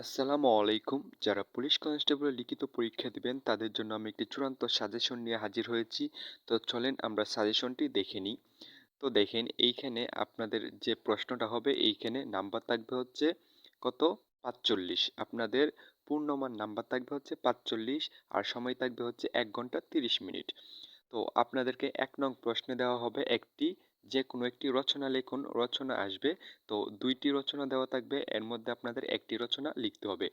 আসসালামু আলাইকুম। যারা পুলিশ কনস্টেবলের লিখিত পরীক্ষা দিবেন, তাদের জন্য আমি একটি চূড়ান্ত সাজেশন নিয়ে হাজির হয়েছি। তো চলেন আমরা সাজেশনটি দেখে নিই। তো দেখেন, এইখানে আপনাদের যে প্রশ্নটা হবে, এইখানে নাম্বার থাকবে হচ্ছে কত? পাঁচচল্লিশ। আপনাদের পূর্ণমান নাম্বার থাকবে হচ্ছে পাঁচচল্লিশ আর সময় থাকবে হচ্ছে এক ঘণ্টা তিরিশ মিনিট। তো আপনাদেরকে এক নং প্রশ্নে দেওয়া হবে একটি যে কোনো একটি রচনা লিখুন, রচনা আসবে। তো দুইটি রচনা দেওয়া থাকবে, এর মধ্যে আপনাদের একটি রচনা লিখতে হবে।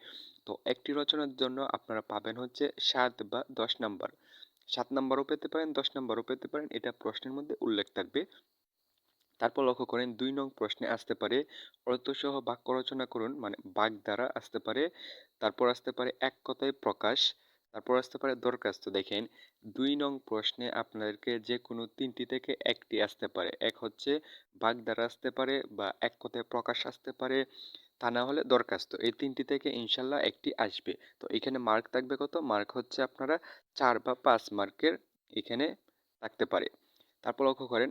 তো একটি রচনার জন্য আপনারা পাবেন হচ্ছে সাত বা দশ নাম্বার। সাত নাম্বারও পেতে পারেন, দশ নাম্বারও পেতে পারেন, এটা প্রশ্নের মধ্যে উল্লেখ থাকবে। তারপর লক্ষ্য করেন, দুই নং প্রশ্নে আসতে পারে, অর্থসহ বাক্য রচনা করুন মানে দ্বারা আসতে পারে। তারপর আসতে পারে, এক কথায় প্রকাশ। তারপর আসতে পারে দরখাস্ত। দেখেন, দুই নং প্রশ্নে আপনাদেরকে যে কোনো তিনটি থেকে একটি আসতে পারে। এক হচ্ছে বাক দ্বারা আসতে পারে বা এক কথায় প্রকাশ আসতে পারে, তা না হলে দরখাস্ত। এই তিনটি থেকে ইনশাল্লাহ একটি আসবে। তো এখানে মার্ক থাকবে কত? মার্ক হচ্ছে আপনারা চার বা পাঁচ মার্কের এখানে থাকতে পারে। তারপর লক্ষ্য করেন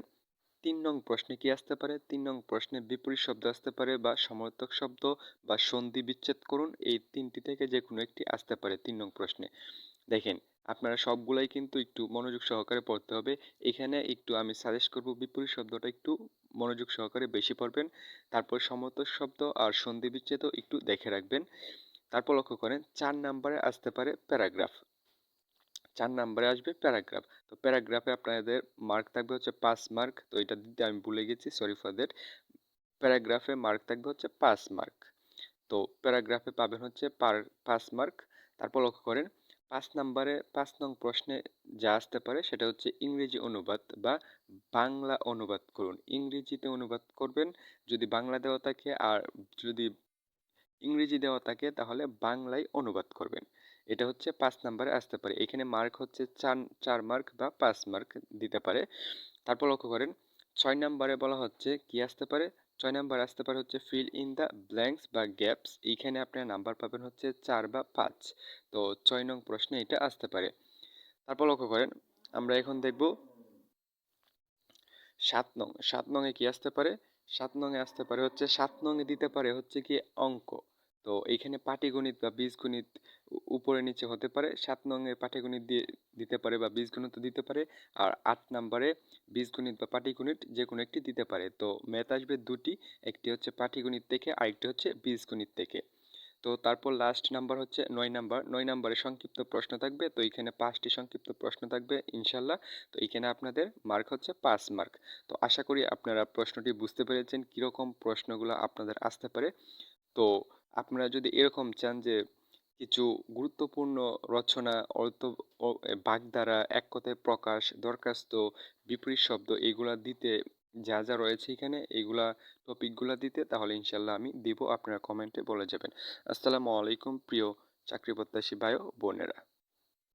তিন নং প্রশ্নে কি আসতে পারে? তিন নং প্রশ্নে বিপরীত শব্দ আসতে পারে বা সমর্থক শব্দ বা সন্ধি বিচ্ছেদ করুন, এই তিনটি থেকে যে কোনো একটি আসতে পারে তিন নং প্রশ্নে। দেখেন, আপনারা সবগুলাই কিন্তু একটু মনোযোগ সহকারে পড়তে হবে। এখানে একটু আমি সাজেস্ট করব বিপরীত শব্দটা একটু মনোযোগ সহকারে বেশি পড়বেন। তারপর সমর্থক শব্দ আর সন্ধি বিচ্ছেদও একটু দেখে রাখবেন। তারপর লক্ষ্য করেন, চার নাম্বারে আসতে পারে প্যারাগ্রাফ। চার নাম্বারে আসবে প্যারাগ্রাফ। তো প্যারাগ্রাফে আপনাদের মার্ক থাকবে হচ্ছে পাঁচ মার্ক তো এটা দিতে আমি ভুলে গেছি সরি ফর দ্যাট প্যারাগ্রাফে মার্ক থাকবে হচ্ছে পাঁচ মার্ক তো প্যারাগ্রাফে পাবেন হচ্ছে পার, পাঁচ মার্ক তারপর লক্ষ্য করেন, পাঁচ নাম্বারে, পাঁচ নং প্রশ্নে যা আসতে পারে সেটা হচ্ছে ইংরেজি অনুবাদ বা বাংলা অনুবাদ করুন। ইংরেজিতে অনুবাদ করবেন, যদি বাংলা দেওয়া থাকে আর যদি ইংরেজি দেওয়া থাকে, তাহলে বাংলায় অনুবাদ করবেন। এটা হচ্ছে পাঁচ নাম্বারে আসতে পারে। এখানে মার্ক হচ্ছে চার চার মার্ক বা পাঁচ মার্ক দিতে পারে। তারপর লক্ষ্য করেন, ছয় নাম্বারে বলা হচ্ছে কি আসতে পারে? ছয় নাম্বার আসতে পারে হচ্ছে ফিল ইন দ্য ব্ল্যাঙ্কস বা গ্যাপস এইখানে আপনার নাম্বার পাবেন হচ্ছে চার বা পাঁচ। তো ছয় নং প্রশ্নে এটা আসতে পারে। তারপর লক্ষ্য করেন, আমরা এখন দেখব সাত নং। সাত নংয়ে কি আসতে পারে? সাত নংয়ে আসতে পারে, হচ্ছে সাত নংয়ে দিতে পারে হচ্ছে কি অঙ্ক। তো এইখানে পাটিগণিত বা বীজগণিত উপরে নিচে হতে পারে, সাত নংয়ে পাটিগণিত দিয়ে দিতে পারে বা বীজগণিত দিতে পারে, আর আট নাম্বারে বীজগণিত বা পাটিগণিত যে কোনো একটি দিতে পারে। তো ম্যাথ আসবে দুটি, একটি হচ্ছে পাটিগণিত থেকে, আরেকটি হচ্ছে বীজগণিত থেকে। তো তারপর লাস্ট নাম্বার হচ্ছে নয় নাম্বার নয় নাম্বারে সংক্ষিপ্ত প্রশ্ন থাকবে, তো এখানে পাঁচটি সংক্ষিপ্ত প্রশ্ন থাকবে ইনশাল্লাহ, তো এখানে আপনাদের মার্ক হচ্ছে পাঁচ মার্ক তো আশা করি আপনারা প্রশ্নটি বুঝতে পেরেছেন কীরকম প্রশ্নগুলো আপনাদের আসতে পারে, তো আপনারা যদি এরকম চান যে কিছু গুরুত্বপূর্ণ রচনা, অর্থ বাগধারা, এক কথায় প্রকাশ, দরখাস্ত, বিপরীত শব্দ এগুলা দিতে যা যা রয়েছে এখানে, এগুলা টপিকগুলা দিতে, তাহলে ইনশাল্লাহ আমি দিব। আপনারা কমেন্টে বলে যাবেন। আসসালামু আলাইকুম প্রিয় চাকরি প্রত্যাশী ভাই ও বোনেরা।